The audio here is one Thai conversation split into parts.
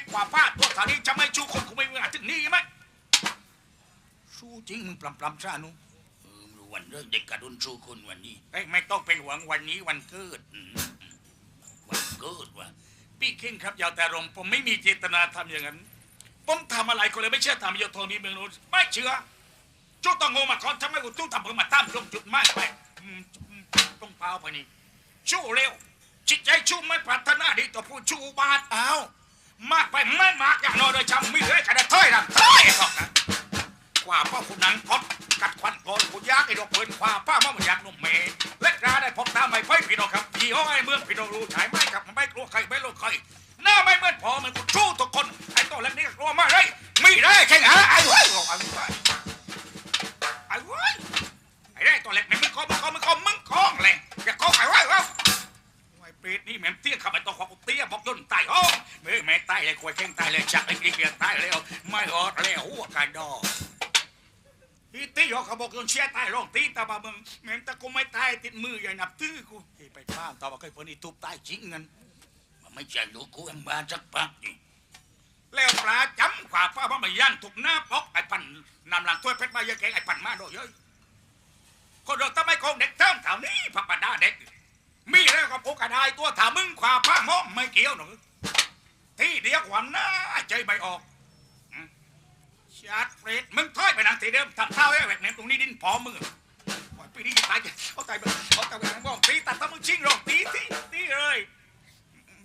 อ้กว่าป้าตัวเท่านี้จะไม่ชูคนคงไม่มีอาถึงนี่ไหมสู้จริงมึงปลำปลำซานุเออรู้วันเรื่องเด็กกระดุนสู้คนวันนี้เอ้ยไม่ต้องเป็นหวังวันนี้วันเกิดอืมวันเกิดว่ะพี่คิงครับอยาวแต่รงผมไม่มีเจตนาทำอย่างนั้นผมทำอะไรก็เลยไม่เชื่อทำโยโทนี้เมืองนู้นไม่เชื่อจุดต้องโงมาก่อนทำไมกูจุดทำเพื่อมาตั้มลงจุดไม่ไปอืมอืมต้องเปล่าไปนี่ชู้เร็วจิตใจชู้ไม่ปรารถนาดีต่อผู้ชู้บาทอ้าว มากไปไม่มากอย่างน้อยโดยจำไม่เลยกันได้เท่ยนะเท่ยก็นะกว่าป้าคุณนังพดกัดควันโกนคุณยากไอ้ดอกเปินคว่าป้ามามันอยากนุ่มเมย์เล็กราได้พบตาไม่ไปพี่น้องครับพี่ห้องไอ้เมืองพี่น้องรู้ใช่ไหมครับไม่กลัวใครไม่รู้ใครหน้าไม่เหมือนพอเหมือนกูชู้ทุกคน ร้องตีตาบามึงแม่งตะกูไม่ตายติดมืออย่านับตื้อกูเฮ้ยไปป้ามตาบอกไอ้คนนี้ทุบตายจริงเงินมันไม่ใช่ลูกกูอังบานสักปักนี่แล้วปลาจำขวาป้าบ้ามาย่างถูกหน้าปอกไอ้ปันนำหลังถ้วยเพชรมาเยอะแกงไอ้ปันมาโดยเยอะคนเราทำไมคงเด็กเทิมแถวนี้พักปันดาเด็ก มีแล้วก็ผูกกระไดตัวถามึงขวาป้าม้อไม่เกี่ยวหนูที่เดียวกว่าน้าใจไม่ออกอืมชัดเฟรดมึงถอยไปนั่งทีเดิมทำเท่าไอ้แบบนี้ตรงนี้ดินพอมึงโอ้ ปีนี้ตายจะเอาตายไปเอาตายไปไหนบ้างตีตัดตามึงชิงหรอกตีตีตีเลย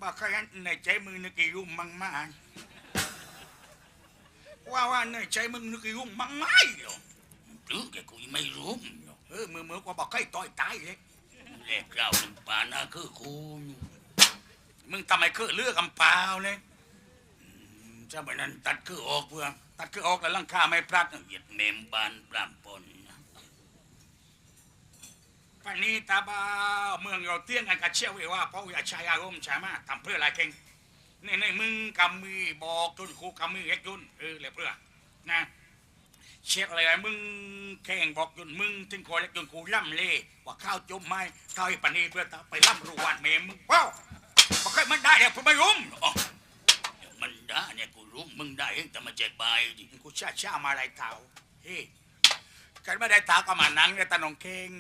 บอกใครในใจมึงนึกยุ่งมั่งมากว่าว่าในใจมึงนึกยุ่งมั่งไม่เหรอหรือแกกูไม่รู้เออมือมือกว่าบอกให้ต่อยตายเลยแลกเราลงปานาคือกูอยู่มึงทำไมคือเลือกกำเปล่าเลยเจ้าใบนั้นตัดคือออกเพื่อตัดคือออกแล้วลังคาไม่พลัดเหยียดเมมบานปรามปน ปนนี้ตาบาเมืองเราเตี้ยงกันกับเชี่ยวเวยว่าเพราะอย่าใช้อารมณ์ใช่ไหมทำเพื่ออะไรเก่งในี่นี่มึงกำมือบอกจนครูกำมือเอ็กยุนเออเลยเพื่อนะเช็คอะไรมึงแข่งบอกจนมึงถึงคอยเล็กจนกูล่ำเล่ว่าข้าวจมไม้เท่าไอ้ปนนี้เพื่อไปล่ำรูวานเมมมึงว้าวบอกให้มันได้เดี๋ยผมไม่รุ่มอ๋อมันได่าเนี่ยกูรู้มึงได้เองแต่มาแจกใบดิกูชาชามาไรเท้าเฮ้กันไม่ได้เท้าก็มานั่งเนี่ยตาหนองเข่ง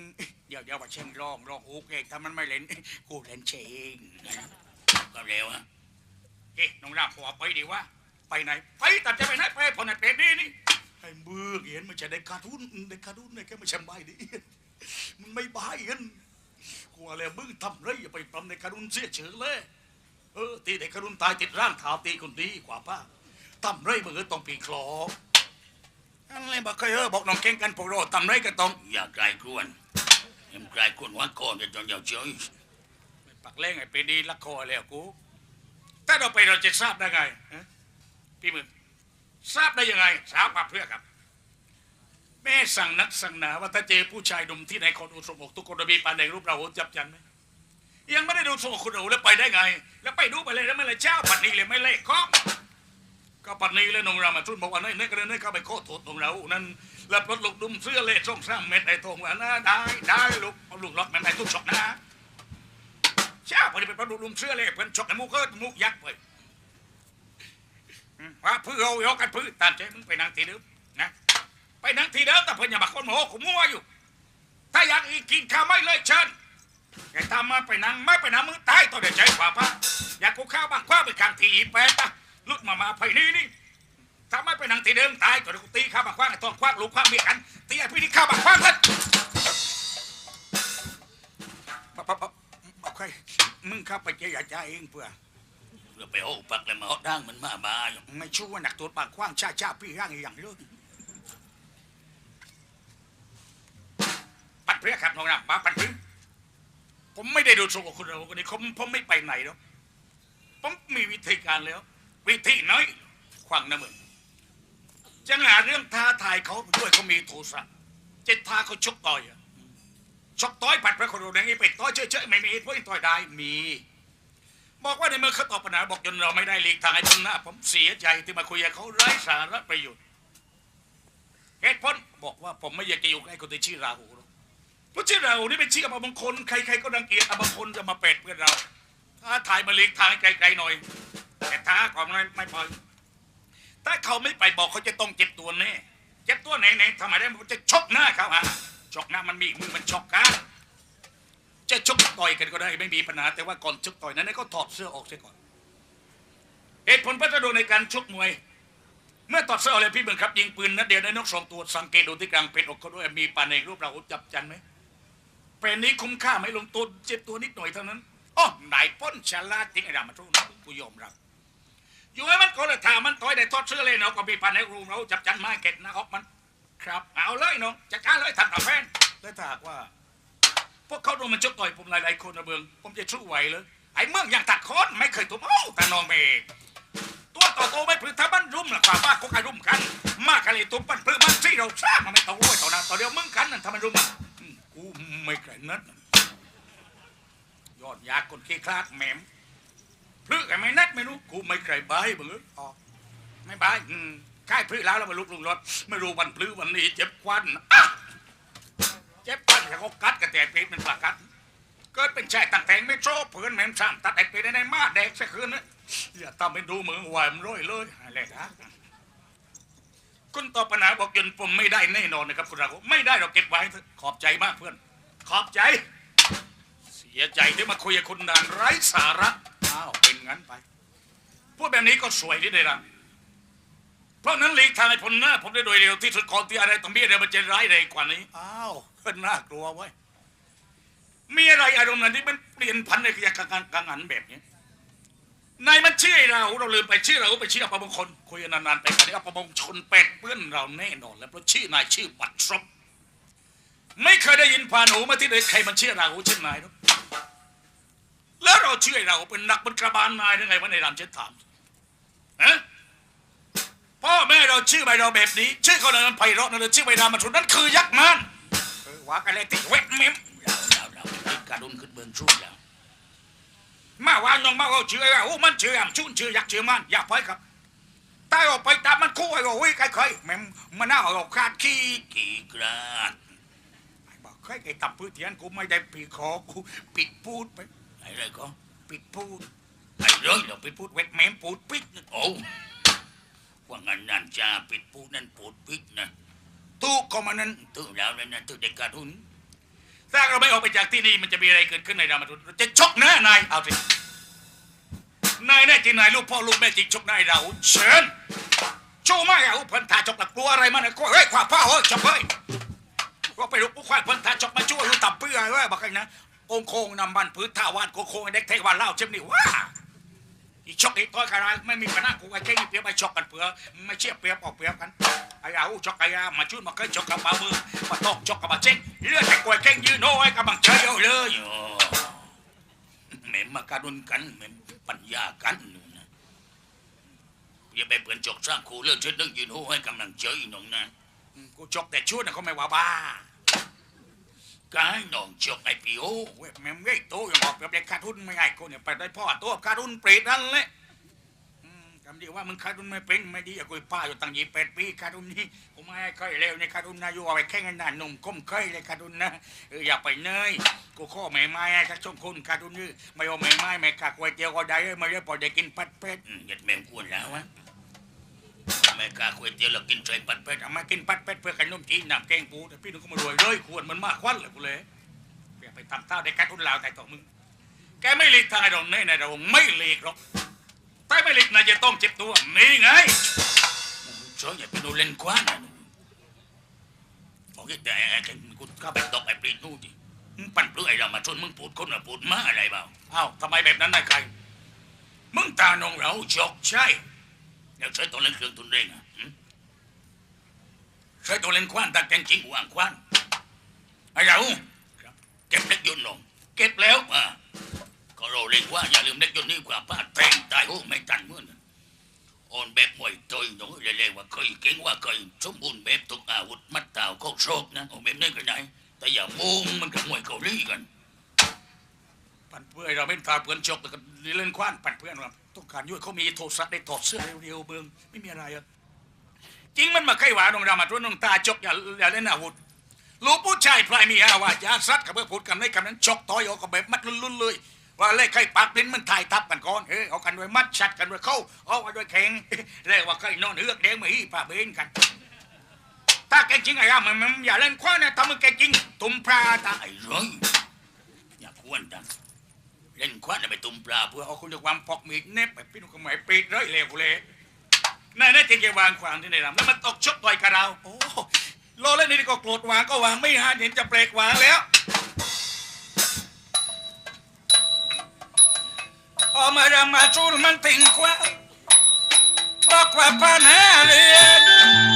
เดี๋ยวเดี๋ยวว่าเช่งร้องร้องอูเก่งถ้ามันไม่เล่นกูเล่นเชงก็เร็วฮะเฮ้น้องราบพอไปดีว่าไปไหนไปตัดจะไปไหนไปพอนเป็นนี่นี่ให้เบื่อเห็นมันจะได้คาทุนได้คาทุนได้แค่ไม่ใช่ใบดีมันไม่บายกันกูอะไรมึงทำไรอย่าไปปลำในคาทุนเสียเฉยเลยเออตีเด็กคาทุนตายติดร่างเท้าตีคนดีกว่าป้าทำไรมึงก็ต้องปีคลออะไรบอกเคยเออบอกน้องเก่งกันพวกเราทำไรก็ต้องอย่าไกลกวน อ็มกลกวนว่าก่อนจะต้องอย่าเฉยปักเล่งไอ้ไปดีละคอแล้วกูถ้าเราไปเราจะทราบได้ไงพี่มึงทราบได้ยังไงทราบมาเพื่อครับ แม่สั่งนักสั่งหนาว่าถ้าเจอผู้ชายหนุ่มที่ไหนคนอุสมบกทุกคนจะมีปานในรูปเราจับยันไหมยังไม่ได้ดูสมคุณอูแล้วไปได้ไง แล้วไปดูไปเลยแล้วไม่เลยเจ้าปัดนี้เลยไม่เล่ข้อก็ปัดนี้เลยนงรามาทุนบอกว่าเนยเนยก็เลยเนยเข้าไปโคตรโทษนงเรานั่น แล้วปลดลูกดุมเสื้อเล่ช่งสร้างเม็ดไอ้ทงว่านะได้ได้ลูกเอาลูกล็อกแม่นไอ้ทุกช็อกนะเช้าพอดีไปประดูลุมเสื้อเลยเพิ่อนชกไอ้มูกเกิดมูกยักษ์ไปว่าพื้นเอายกกันพื้นตามใจมึงไปนั่งทีเดิมนะไปนั่งทีเดิมแต่เพิ่อนอย่าบักคนโมโหขุมมัวอยู่ ถ้าอยากอีกกินข้าวไม่เลยเชิญแกตามมาไปนั่งไม่ไปนั่งมึงตายต่อเดี๋ยวใจกว่าพระอยากกูข้าวบังคว้าไปข้างทีอีแปดปะลุดมามาไผนี่นี่ ถ้าไม่ไปนั่งทีเดิมตายต่อเดี๋ยวกูตีข้าบังคว้าไอ้ตอนคว้างลูกคว้าเมียกันตีไอ้พี่นี่ข้าบังคว้าเพิ่นปะปะปะบอกใครมึงข้าไปเจรจาเองเพื่อเพื่อไปโอ้ปักแล้วมาเอาด่างมันมาบ้าอยู่ไม่ชู้ว่าหนักตัวปากกว้างชาชาพี่ร่างอย่างเลยปัดเพื่อครับน้องนะมาปัดเพื่อผมไม่ได้ดูถูกคุณเราคนนี้ผมผมไม่ไปไหนหรอกผมมีวิธีการแล้ว วิธีน้อยขวางนะมึง จะหาเรื่องท้าทายเขาด้วยเขามีโทสะจะท้าเขาชกต่อยอะชกต้อยปัดพระโคโรนังนี้ไปต้อยเฉยๆไม่มีเหตุผลต่อยได้มี บอกว่าในเมื่อเขาตอบปัญหาบอกจนเราไม่ได้หลีกทางให้ชนะผมเสียใจที่มาคุยกับเขาไร้สาระประโยชน์เหตุผลบอกว่าผมไม่อยากจะอยู่ใกล้คนที่ชื่อราหูหรอกเพราะชื่อราหูนี่เป็นชื่ออับางคนใครๆก็รังเกียจอับางคนจะมาเป็ดเพื่อนเรา ถ้าถ่ายมาหลีกทางไกลๆหน่อย แต่ท้าก่อนไม่ไม่ปล่อ ถ้าเขาไม่ไปบอกเขาจะต้องเจ็บตัวแน่ เจ็บตัวไหนไหนทำไมได้มันจะชกหน้าเขาฮะชกหน้ามันมีมือมันชกกันจะชกต่อยกันก็ได้ไม่มีปัญหา แต่ว่าก่อนชกต่อยนั้นก็ถอดเสื้อออกเสียก่อน เหตุผลพระจะดูในการชกมวย เมื่อถอดเสื้อออกเลยพี่เบิร์ครับยิงปืนนัดเดียวได้นกสองตัวสังเกตดูที่กลางเป็ดอกเขาด้วยมีปานเอกรูปเราจับจันไหมเป็นนี้คุ้มค่าไหมลงตัวเจ็บตัวนิดหน่อยเท่านั้นอ๋อนายป้นฉลาดจริงไอ้ดามาทุกนะกูยอมรับ อยู่ให้มันก็เลยถามมันต่อยได้ทอดเสื้อเลยเนาะก็มีปานเอกรูเราจับจันไม้เก็ดนะออกมัน ครับ เอาเลยน้องจัดการเลยทำกับแฟนแล้วถ้าหากว่า พวกเขาโดนมันชกต่อยผมหลายๆคนนะเบือง ผมจะสู้ไหวเลยไอ้เมืองอย่างตัดคอนไม่เคยตัวเอ้าแต่นองเมฆตัวต่อตัวไม่พลือถ้ามันรุมล่ะความว่าก็กระรุมกัน มากอะไรตัวปั้นเพลือมันซี่เราสร้างมันไม่ต้องโว้ยต่อหน้าต่อเดียวมึงกันนั่นทำไมรุมอะอืมกูไม่เคยนัดยอดยาคนขี้คลาดแหมม พลือกันไม่นัดไม่รู้กูไม่เคยบายเบืองอ๋อไม่บายอืมใกล้พลือแล้วเรามาลุกลุงรถ ไม่รู้วันพลือวันนี้เจ็บควันอะเจ็บปั้นเขากัดกระแตปีเป็นปากัด เกิดเป็นชายตั้งแทงไม่โชว์เพื่อนแม่มซ้ำตัดไอ้ปีในในมาแดกสักคืนนะอย่าทำเป็นดูมือไหวมันร้อยเลยอะไรนะคุณตอบปัญหาบอกยนผมไม่ได้แน่นอนนะครับคุณราคุไม่ได้เราเก็บไว้ขอบใจมากเพื่อน ขอบใจ เสียใจที่มาคุยกับคุณนานไร้สาระอ้าวเป็น งั้นไป พูดแบบนี้ก็สวยที่ได้รังเพราะนั้นหลีกทางให้พ้นหน้าผมได้โดยเร็วที่สุดก่อนที่อะไรต้องมีอะไรมันจะร้ายแรงกว่านี้ อ้าวก็น่ากลัวไว้ยมีอะไรอารมณ์นั้นที่มันเปลี่ยนพันในขยะกังกังกังหันแบบนี้นายมันชื่อเราเราลืมไปชื่อเราไปชื่ออัปมงคลคุยกันนานๆไปกันนี้อัปมงคลเป็ดเพื่อนเราแน่นอนแล้วเพราะชื่อนายชื่อบัตรซบไม่เคยได้ยินผ่านหูมาที่ไหนใครมันชื่อเราชื่อนายหรอก แล้วเราชื่อเราเป็นนักบนกระบาลนายได้ไงวะในรามเช็ดถามฮะพ่อแม่เราชื่อใบเราแบบนี้ ชื่อเขาเลยมันไพเราะนั่นเลยชื่อใบรามันชุดนั้นคือยักษ์มันเออว่ากันเลยติเวทเมมเราเราเราเป็นการุนขึ้นเบืองชุดแล้วมาว่าน้องมาเอาชื่อไอ้ว่าโอ้มันชื่ออ่ำชุนชื่อยักษ์ชื่อมันอย่าไปครับตายออกไปตามมันคู่ไอ้ว่าโอ้ยใครเคยแม่มมันน่าเอาคาดขี้กี่กราดไอ้บอกเคยไอ้ตับพื้นเทียนกูไม่ได้ปีคอกูปิดพูดไป อะไรก็ปิดพูดไอ้เรื่องเราไปพูดเวทเมมพูดปิดนะโอ้ว่างั้นนั่นจ้าปิดปูดนั่นปูดปิดนะตู้ก็มันนั้นตื้อแล้วนั่นะตื้เด็กการุนถ้าเราไม่ออกไปจากที่นี่มันจะมีอะไรเกิดขึ้นในรามาทุนเราจะชกหน้านายเอาสินายแน่จริงนายลูกพ่อลูกแม่จริงชกนายเราเชิญชว์ไม่เอาพันธาชกหลักกลัวอะไรมันก็เฮ้ยขวาพ่อเฮ้ยชกเฮ้ยก็ไปลุกกูควายพันธาชกมาช่วยลูกตับเปื่อยเว้บอกกันนะ องค์โคงนำบันพื้นท่าวานโคงโคงไอเด็กเทวันเล่าเช่นนี้ว้าอีชกอีต้อยขนาดไม่มีปัญหากูไอ้เก่งเปรียบไปชกกันเผื่อไม่เชี่ยเปรียบออกเปรียบกันไอ้เอาชกไอ้ยามาชุดมาเคยชกกับปามือมาตอกชกกับมาเจ๊งเลือดแต่กวยเก่งยืนโอ้ยกำลังใจเอาเลยโอ้แม่มาการุนกันแม่ปัญญากันนู่นนะอย่าไปเปิดจกสร้างคูเลิกชุดนึงยืนหูให้กำลังใจน้องนะกูชกแต่ชุดนะเขาไม่ว่าบ้า กายน้องจกไอ้ปีโอเว้ยแม่งเว้ยโตยังบอกแบบเด็กขาดทุนไม่ไงกูเนี่ยไปได้พ่อตัวขาดทุนเปรตนั่นแหละอืมคำดีว่ามึงขาดทุนไม่เป็นไม่ดีอะกูป้าอยู่ตั้งยี่แปดปีขาดทุนนี่กูไม่ให้เคยเร็วในขาดทุนนะอยู่เอาไปแข่งกันน่ะหนุ่มก้มเคยเลยขาดทุนนะเอออย่าไปเนยกูข้อไม่ไม้ให้ทักชมคุณขาดทุนนี่ไม่เอาไม่ไม้ไม่กากก๋วยเตี๋ยวก็ได้เอ้ยไม่ได้พอได้กินปัดเป็ดอืมยัดแม่งควรแล้ววะ แม่กาคุยเตี๋ยวแล้วกินใจปัดเป็ดเอามากินปัดเป็ดเพื่อกันนมจีนน้ำแกงปูแต่พี่นึกก็มารวยเลยควรมันมากควันเลยกูเลยเพื่อไปทำเต้าได้การทุนลาวแต่ต่อมึง แกไม่หลีกทางไอ้ดงนี่นายดงไม่หลีกหรอกถ้าไม่หลีกนายจะต้องเจ็บตัวนี่ไงเชื่ออย่าไปดูเล่นกว้านนะบอกแต่ไอ้แกกูเข้าไปตกไอ้ปรีนู่นดิมึงปั่นเปลือยเรามาชนมึงปูดคนมาปูดมาอะไรเปล่าอ้าวทำไมแบบนั้นนายใครมึงตาหนองเราจกใช่ แล้วใช้ตัวเล่นเครื่องทุนเร่งอะใช้ตัวเล่นควานตาแกงจิงวางควานไอ้เราเก็บเล็กยนต์ลง เก็บแล้วอ่าก็เราเล่นว่าอย่าลืมเล็กยนต์นี่กว่าป้าแต่งตายโอ้ไม่ตันมื่อนอ่อนแบบมวยตัวหนูเล่ๆว่าเคยเก่งว่าเคยสมบูรณ์แบบทุกอาวุธมัดเต่าเข้าโชคนะโอ้แบบนี้ก็ได้แต่อย่ามุงมันกับมวยเกาหลีกัน ปั่นเพื่อนเราเป็นตาเพื่อนจกแต่ก็เล่นคว้านปั่นเพื่อนว่า ต้องการยุ่ยเขามีโทรศัพท์ได้ถอดเสื้อเร็วๆเมืองไม่มีอะไรอะจริงมันมาใกล้หวานองดามาทุนน้องตาจกอย่าอย่าเล่นอาวุธลูกผู้ชายพลายมีอาวาจาซัดกับเพื่อพูดกันในคำนั้นจกต่อยออกกับแบบมัดลุ่นๆเลยว่าเล่ใครปากลิ้นมันถ่ายทับกันก่อนเฮ้ยเอากันด้วยมัดชัดกันด้วยเข้าเอากันด้วยแข็งเรียกว่าเคยนอนเอือกแดงมาฮีป่าเบนกัน ถ้าแกจริงไอ้อะมันมันอย่าเล่นคว้านะถ้ามึงแกจริงตุ่มพราตาไอ้ร้อยอย่าควรดัง เล่นควันไปตุ่มปลาเพื่อเอาคุณจะความพอกมีดเน็บไปพี่นุ่มขมายปีดเลยเลวกูเลยนั่นนั่นจริงแกวางขวางที่ไหนล่ะแล้วมันตกชกต่อยกับเราโอ้โลเล่นนี่ก็โกรธวางก็วางไม่หาเห็นจะเบรกวางแล้วออกมาดามาจูนมันติงกว่าบอกว่าปัญหาเรียน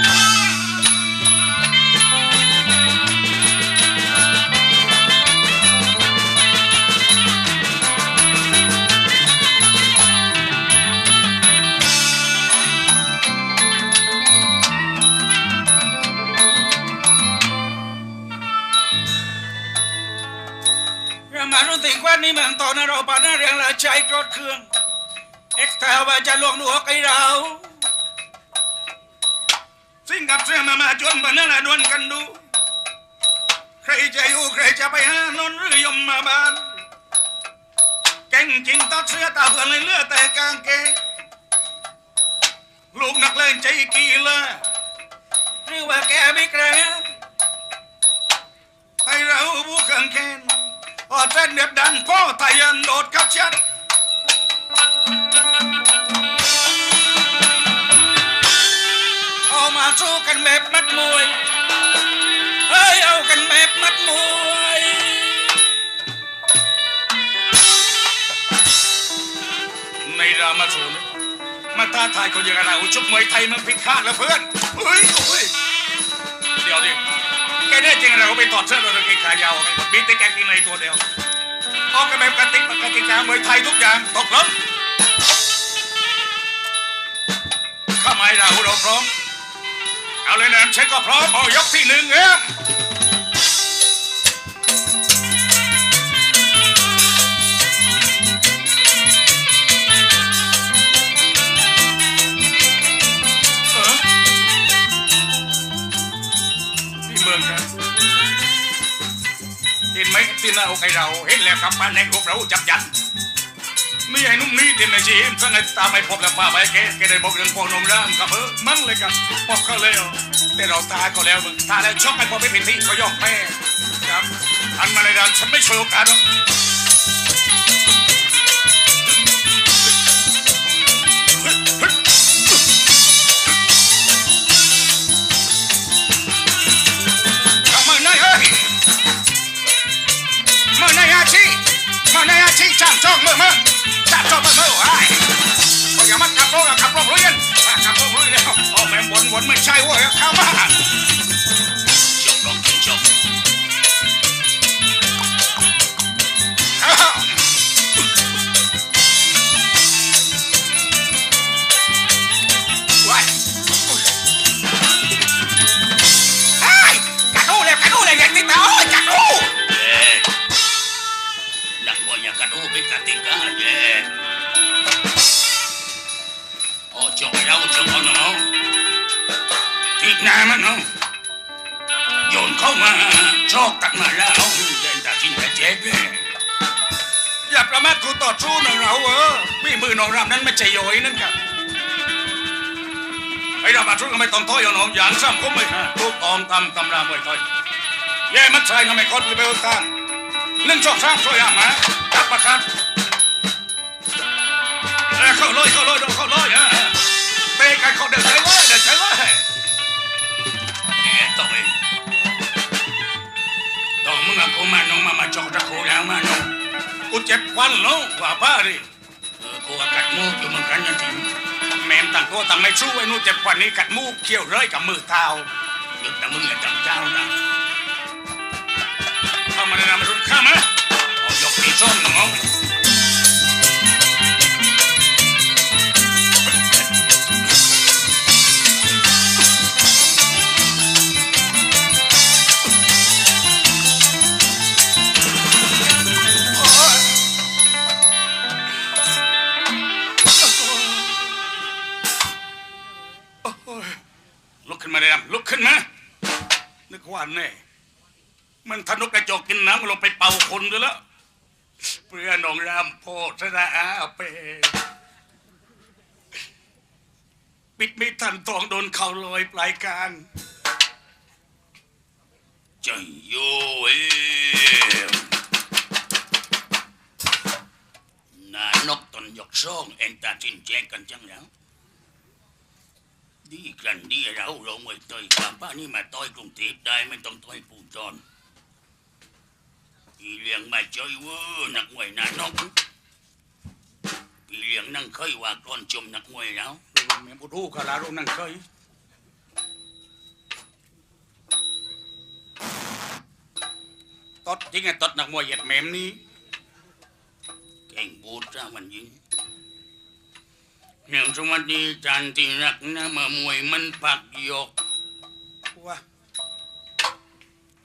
รือว่าแกร่งให้เราบุกขังแคนพอเส้นเด็บดันพ่อทายันโดดกับชัดเอามาสู้กันแบบมัดมวยเฮ้ยเอากันแบบมัดมวยในรามาสูนมาท้าทายคนอย่างเราชุบมวยไทยมันผิดคาดแล้วเพื่อนเฮ้ยเฮ้ย ดียวดิแกแน่จริงเราไปถอดเสื้อเราเกงขายาวไงมีแต่แกงกินในตัวเดียวออกกันแบบกติกกติกามวยไทยทุกอย่างตกลงข้าไม้เราเราพร้อม เอาเลยนะเช็คก็พร้อมเอายกที่หนึ่งเอ้ม นไหมที่หน้าอกไอเราเห็นแล้วกับปานห่งรูปเราจับยันนี่ไอ้นุ่มนี่ที่ไม่ใช่เห็นสังไงตามไม่พบแล้วพาไปแกแกได้บอกเรื่องพอนมร่ามกับเออมันเลยกับบอกเขาเลยแต่เราตายก็แล้วมึงตายแล้วชกไอ้พอไม่เป็นที่ก็ย่อมแพ้ครับอันมาในด้านฉันไม่ช่วยโอกาสหรอก ขับรถขับรถเรียนขับรถเรียนแล้วโอ้แม่บนบนไม่ใช่เว้ยข้ามานามาชอกตัดมาแล้วเดินตัดชิ้นแต่เจ็บเลยอย่าประมาทกูต่อสู้นะเราเออมีมือน้องรำนั้นไม่ใช่โยยนั่นครับไอ้เรามาสู้กันไม่ต้องท้อยอาน้องอย่างซ้ำคุ้มเลยทุกอองตำตำรามวยถอยเย่มันใช่ก็ไม่คดไปเอาตามหนึ่งสองสามช่วยอะมาจับประคันเข้าเลยเข้าเลยโดนเข้าเลยอะเตะกันเขาเดินใจเลยเดินใจเลยเอ๊ะต่อย มาน้องมามาจอกตะโคแล้วมาน้องกูเจ็บควันเนาะว่าบ้าดิเออกูว่ากัดมูกอยู่เหมือนกันจริงแม่ต่างตัวต่างไม่สู้ไอ้นู่นเจ็บควันนี้กัดมูกเขี้ยวเลยกับมือเท้าหยุดแต่มึงอย่าจำเจ้านะ วยแล้วเพื่อน้องรำโพธนาอาเป ปิดไม่ทันทองโดนเข่าลอยปลายกลางใจโยเอมนานกตนยกซ่องเอ็นตาจินแจงกันจังแล้วดีกันดีเราเราไม่ต่อยความป้านี่มาต่อยกรุงเทพได้ไม่ต้องต่อยปูจอน พี่เลี้ยงมาจ่อยเวอร์นักมวยนานกพี่เลี้ยงนั่งเคยว่าก่อนจมนักมวยแล้วเมียบุรูคาราโรนั่งเคยตดจริงไงตดนักมวยเหยียดแหมมนี้เก่งบูดจ้ามันยิงเนี่ยสวัสดีจันที่รักนะมามวยมันปักยก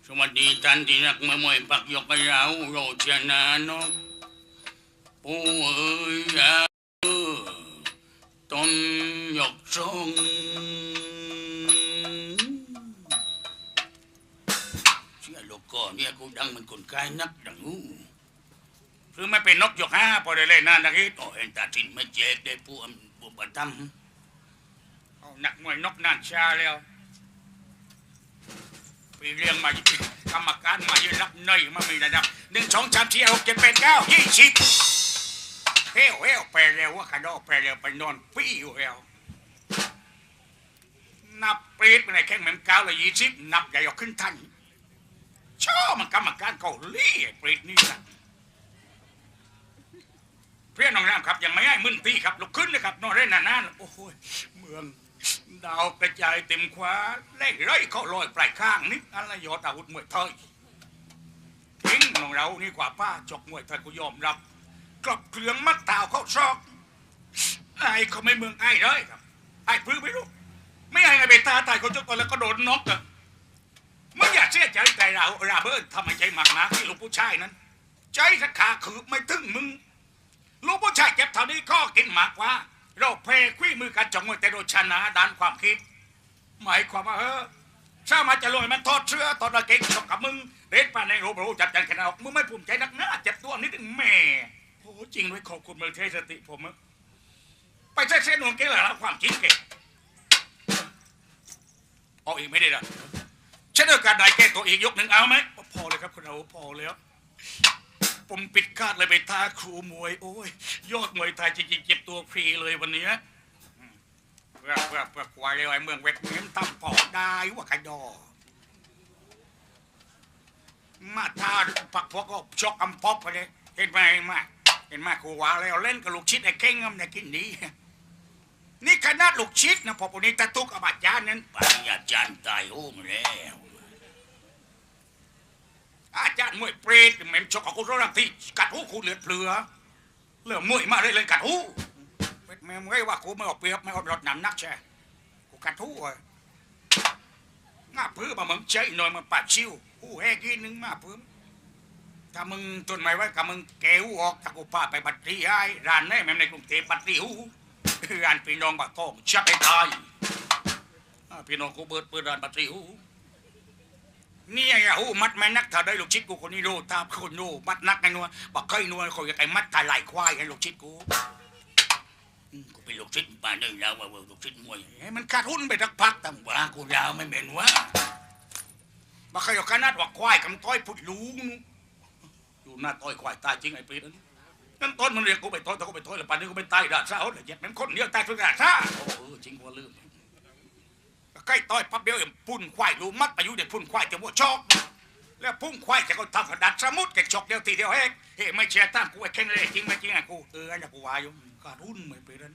สวัสดีจันที่รักเมามวยปักยกกับเราโรจนาน้องปูเอ้ยอาต้นยกทรงเชื่อลูกก่อนเนี่ยกูดังเหมันคนกายนักดังหูคือไม่เป็นนกยกห้าพอได้เล่นนั่นนะคิดต่อเห็นตาทินไม่เจ๊กได้ผู้อำผู้ประทับเอาหนักมวยนกนั่นชาแล้ว ปีเรียงมาอยู่กรรมการมายืนรับเนยมามีระดับหนึ่งสองสามสี่ห้าหกเจ็ดแปดเก้ายี่สิบเฮ้วเฮ้วไปเร็วว่าขดอไปเร็วไปนอนปี้อยู่แล้วนับปรีดไปในแข้งเหมือนเก้าเลยยี่สิบนับใหญ่ออกขึ้นทันชอบมันกรรมการเกาหลีไอ้ปรีดนี่นะเพื่อนน้องรามครับยังไม่ให้มึนตีครับลุกขึ้นเลยครับนอนเล่นนานๆโอ้โหเมือง ดาวกระจายเต็มคว้าเล่ไร่เขาลอยปลายข้างนิดอะไรยอดอาวุธมวยไทยทิ้งของเรานี่กว่าป้าจกมวยไทยกูยอมรับกลับเครื่องมัดเท้าเข้าซอกไอ้เขาไม่เมืองไอ้เลยครับไอ้พื้นไม่รู้ ไม่ไอ้ไงเบตาตายคนจกตัวแล้วก็โดนน็อกอะไม่อยากเสียใจแต่เราราเบิร์ตทำไมใจหมักนะที่ลูกผู้ชายนั้น ใจสักขาคือไม่ถึงมึงลูกผู้ชายเจ็บเท่านี้ก็กินหมากว่า เราเพคุยมือกันจงมวยแต่โดยชนะด้านความคิด หมายความว่าเออถ้ามาจะลอยมันทอดเชื้อตอนเราเก่งชกกับมึงเด็ดป่านในรูบรูจัดการกันเอามึงไม่ภูมิใจนักหน้าเจ็บตัวนิดนึงแม่โอ้จริงด้วยขอบคุณมือเทสติผมอะไปใช้เส้นหวงเก่งเหรอความจริงเก่งเอาอีกไม่ได้หรอเช่นเดียวกันได้แก้ตัวอีกยกหนึ่งเอาไหมพอเลยครับคุณเอาพอแล้ว ผมปิดคาดเลยไปท้าครูมวย โอ้ยยอดมวยไทยจริงๆเจ็บตัวฟรีเลยวันเนี้ยเพื่อเพื่อเพื่อควายเลยไอ้เมืองเวทเมียนตั้มปอกได้ว่าใครดอมาท่าปักพวกก็ชกกำปอกไปเลยเห็นไหมเห็นไหมเห็นไหมครูวาแล้วเล่นกับลูกชิดไอ้เก่งงำเนี่ยกินดีนี่ขนาดลูกชิดนะพอปุ่นี้ตะตุกอบาดจานนั้นปริญญาจารย์ตายโอ้มแล้ว จารย์มวยเปรตเหม็นชกกับกูรังที่กัดหูกูเลือดเปลือเรื่องมวยมาเลยเลยกัดหูเม็ดแม่งไงว่ากูไม่เอาเปรียบไม่เอารถหนำนักใช่กูกัดหูอะง่าพื้นมามึงใจหน่อยมันปาดชิวหูแหกอีนึงมาพื้นถ้ามึงต้นไม้ไว้กับมึงแกวออกถ้ากูพาไปบัตรีไอ้ร้านแน่แม่ในกรุงเทพบัตรีหูร้านพี่น้องบัตรทองชัดให้ตายพี่น้องกูเปิดเปิดร้านบัตรีหู นี่ไอ้หูมัดแม่นักถ้าได้ลูกชิดกูคนนี้รู้ตาคนรู้มัดนักไงนัวบักเคยนัวคอยกับไอ้มัดตายไหลควายไอ้ลูกชิดกูกูเป็นลูกศิษย์ป่านนี้แล้วว่าลูกศิษย์มวยเฮ้มันขาดหุ้นไปทักพักตั้งว่ากูยาวไม่เป็นว่าบักเคยเอานาดว่าควายกำต้อยพุดลุงอยู่หน้าต้อยควายตายจริงไอ้ปีนั้นนั่นต้นมันเรียกกูไปต้อยแต่กูไปต้อยแล้วป่านนี้กูไปตายด่าเศร้าเลยเย็ดแม่งคนเดียวตายทุกด่าซ่าโอ้เออจริงว่าลืม ใกล้ต้อยปั๊บเดียวเอ็มพุ่นควายรู้มัดไปอยู่เด็ดพุ่นควายจะมัวชอกแล้วพุ่งควายจะก็ทำกระดาษสมุดแกชกเดียวทีเดียวเฮ้เฮ้ไม่เชื่อตามกูไอ้แข่งเลยจริงไม่จริงไอ้กูเออไอ้กูว่าอยู่ขาดหุ้นไม่เป็นนั้น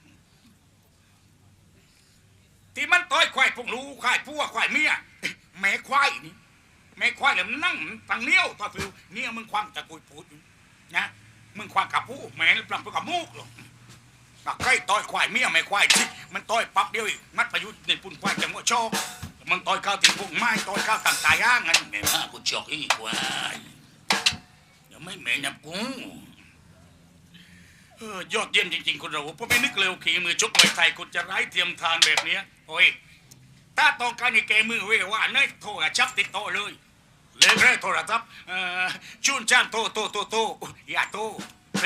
ที่มันต่อยควายพวกรู้ควายพัวควายเมียแม่ควายนี่แม่ควายแล้วมันนั่งตังเนี้ยวต่อฟิวเนี่ยมึงควางตะกุยพูดนะมึงควางกับผู้แม่ปลังกับมูกหรอก บักใกล้ต่อยควายเมียแม่ควายที่มันต่อยปั๊บเดียวอีกมัดประยุทธ์ในปุ่นควายจังหวะชอกมันต่อยข้าวตีพวกไม้ต่อยข้าวต่างตายอ้างกันแม่ว่ากูจอกอีกว่ายังไม่แม่นับกูเออยอดเยี่ยมจริงๆคุณเราผมไม่นึกเลยว่าขี่มือชกมวยไทยคุณจะไร้เทียมทานแบบเนี้ยโอ้ยถ้าต้องการให้แกมือเว้ยว่าเนยโทรกับชับติดโตเลยเล่นเร่โทรศัพท์เอ่อชุนจ้านโตโตโตโตอย่าโต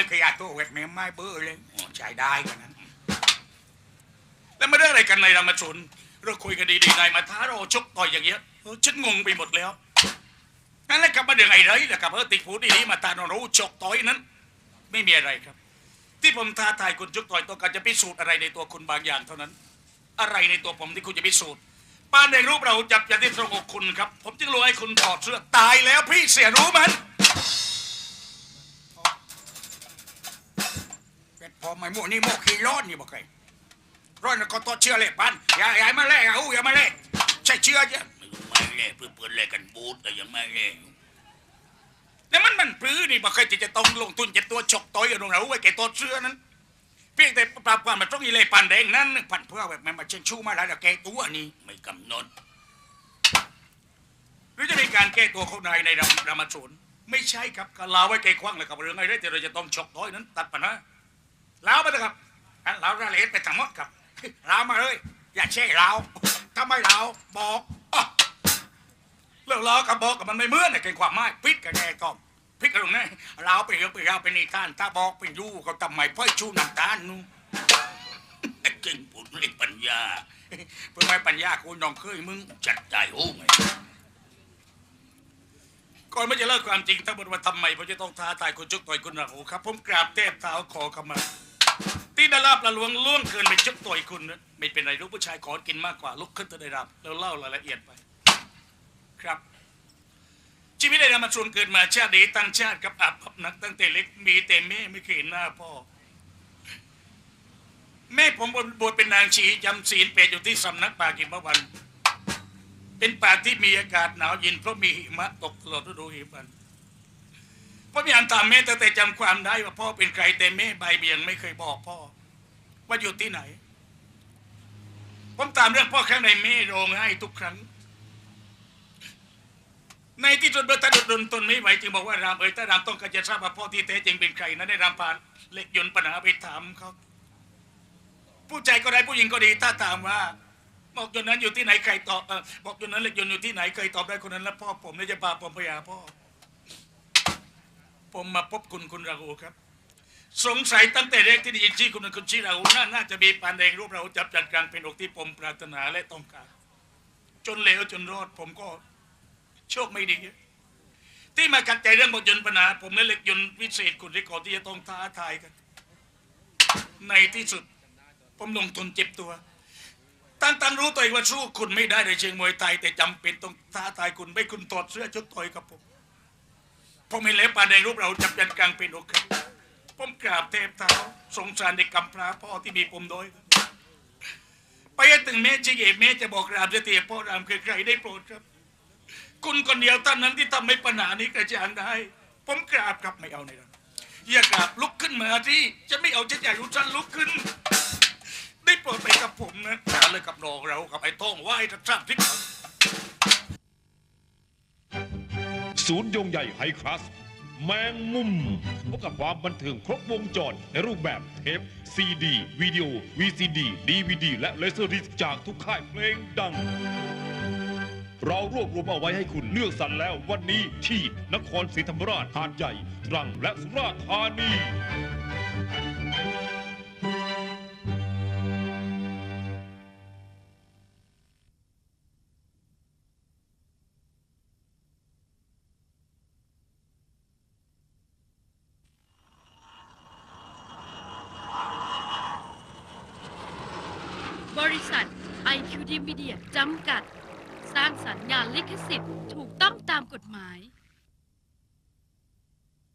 เคยอย่าโตเวทแม่ไม่เบื่อเลยใช้ได้กันนั้น แล้วมาเรื่องอะไรกันในรามาชนเราคุยกันดีๆนายมาท้าเราชกต่อยอย่างเงี้ยฉันงงไปหมดแล้วนั่นแหละครับมาเรื่องไอะไรล่ะครับเออติดผูดีๆมาตาเรารู้ชกต่อยนั้น ไม่มีอะไรครับ ที่ผมท้าทายคุณชกต่อยต้องการจะพิสูจน์อะไรในตัวคุณบางอย่างเท่านั้น อะไรในตัวผมที่คุณจะพิสูจน์ป้านในรูปเราจับยาที่ตรงอกคุณครับ ผมจึงรู้ให้คุณถอดเสื้อตายแล้วพี่เสียรู้มัน พอไม่หมูนี่หมูขี้ร้อนนี่บอกไงร้อนก็ตัวเชื่อเลยปันอย่าอย่ามาเล่เอาอย่ามาเล่ใช่เชื่อเยอะไม่รู้ไม่เล่เพื่อเพื่อนเล่กันบูดแต่ยังไม่เล่อยู่แล้วมันมันปลื้อนี่บอกเคยที่จะต้องลงทุนเจ็ดตัวฉกต่อยตรงเราไว้แก่ตัวเสื้อนั้นเพียงแต่ปรับความมันต้องอีเลยปันแดงนั้นพันเพื่อแบบมันมาเชิงชู้มาแล้วแกตัวนี้ไม่กำหนดหรือจะมีการแก้ตัวเขาในในรารามาชนไม่ใช่ครับก็ลาไว้แกคว้างเลยครับเรื่องอะไรที่เราจะต้องชกต่อยนั้น ตัดปัญหา ลาวไปเถอะครับอันลาวรายละเอียไปทั้งหมดครับลาวมาเลย อย่าแช่ลาวถ้าไม่ลาวบอกอ๊ะเรื่องลาวกับบอกกับมันไม่เมื่อนเนี่ยเก่งความหมายพิษกันแน่ก็พิษกันตรงนี้ลาวไปเรื่องไปลาวไปนิทานถ้าบอกไปยู่ก็ทำไมพ่อยชูน้ำตาลนู้เก่งพูดเล่ปัญญาเพื่อไม่ปัญญาคุณน้องเคยมึงจัดใจโอ้ไงก่อนไม่จะเลิกความจริงทั้งหมดว่าทำไมผมจะต้องท้าทายคุณชกต่อยคุณราหูครับ ผมกราบเทพเท้าขอขมา ที่ได้รับละลวงล่วงเกินไปชกต่อยคุณนะไม่เป็นไรลูกผู้ชายขอกินมากกว่าลุกขึ้นจะได้รับแล้วเล่ารายละเอียดไป ครับ ชีวิตได้นำมาชวนเกิดมาชาตินี้ตั้งชาติกับอับนักตั้งแต่เล็กมีแต่แม่ไม่เคยเห็นหน้าพ่อแม่ผมบวชเป็นนางชีจำศีลเป็ดอยู่ที่สำนักป่ากิมวัน เป็นป่าที่มีอากาศหนาวเย็นเพราะมีหิมะตกตลอดฤดูหิมะ พ่อพยายามถามแม่แต่จำความได้ว่าพ่อเป็นใครแต่แม่ใบเบี่ยงไม่เคยบอกพ่อ ว่าอยู่ที่ไหน ผมตามเรื่องพ่อครั้งในแม่ร้องไห้ทุกครั้ง ในที่สุดเมื่อท่านดนตนไม่ไหวจึงบอกว่ารามเอ๋ยถ้ารามต้องการจะทราบว่าพ่อที่แท้จริงเป็นใครนั้นได้รามพานเล็กยนต์ปัญหาไปถามเขาผู้ชายก็ได้ผู้หญิงก็ดีถ้าถามว่าบอกจนนั้นอยู่ที่ไหนใครตอบบอกจนนั้นเล็กยนอยู่ที่ไหนเคยตอบได้คนนั้นแล้วพ่อผมเนี่ยจะพาผมไปหาพ่อ ผมมาพบคุณคุณราหูครับ สงสัยตั้งแต่แรกที่ได้ยินชื่อคุณคุณชื่อราหูน่าน่าจะมีปานแดงรูปราจับจัดกลางเป็นอกที่ผมปรารถนาและต้องการ จนเลวจนรอดผมก็โชคไม่ดี ที่มาขัดใจเรื่องบทยนต์ปัญหา ผมและเล็กยนต์วิเศษคุณที่ก่อที่จะต้องท้าทายกัน ในที่สุด ผมลงทุนเจ็บตัวตั้งตั้งรู้ตัวเองว่าสู้คุณไม่ได้ในเชิงมวยไทยแต่จำเป็นต้องท้าทายคุณไม่คุณถอดเสื้อชุดต่อยกับผม ผมเห็นแล้วปานในรูปเราจับยันกลางเป็นอกครับผมกราบเทพเท้าสงสารเด็กกำพร้าพ่อที่มีผมโดยไปถึงแม่จะเย่แม่จะบอกรามจะเตียพ่อรามคือใครได้โปรดครับ คุณคนเดียวท่านั้นที่ทำให้ปัญหานี้กระจ่างได้ ผมกราบครับไม่เอาในนั้นอย่ากราบลุกขึ้นมาที่จะไม่เอาจะอยากรู้ฉันลุกขึ้น ได้โปรดไปกับผมนะอย่าเลยกับน้องเรากับไอ้โต้งไหว้ทัศน์ที่เขา ศูนย์ยงใหญ่ไฮคลาสแมงมุมพบกับความบันเทิงครบวงจร ในรูปแบบเทปซีดีวิดีโอ VCD DVD และเลเซอร์ดิสจากทุกค่ายเพลงดัง เรารวบรวมเอาไว้ให้คุณเลือกสรรแล้ววันนี้ที่นครศรีธรรมราชหาดใหญ่ตรังและสุราษฎร์ธานี